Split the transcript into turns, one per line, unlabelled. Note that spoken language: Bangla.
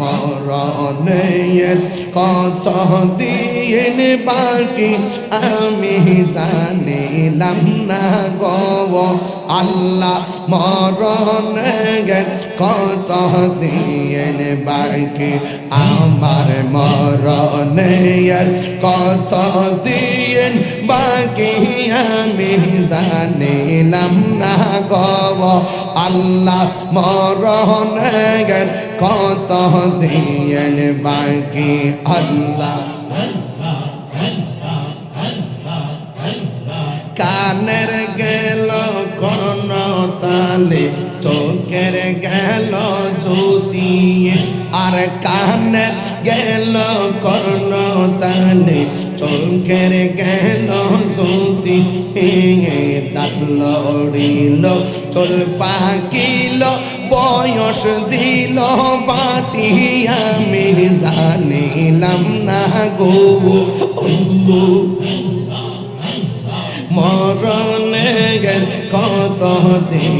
মরণের কত দিন বাকি? আমি জানিলাম না গব আল্লাহ মরণের কত দিন বাকি? আমার মরণের কত দিন বাকি আমি জানিলাম না গো আল্লাহ মরণের কত দিন বাকি আল্লাহ। কানের গেল কর্ণ তালে চোখের গেল আর কানের গেল কর্ণ তালে চোখের গেল জ্যোতি দাঁত লড়িল চল পাকিল, বয়স দিল বাটি, আমি জানিলাম না গো। মরণে গেল কত দিন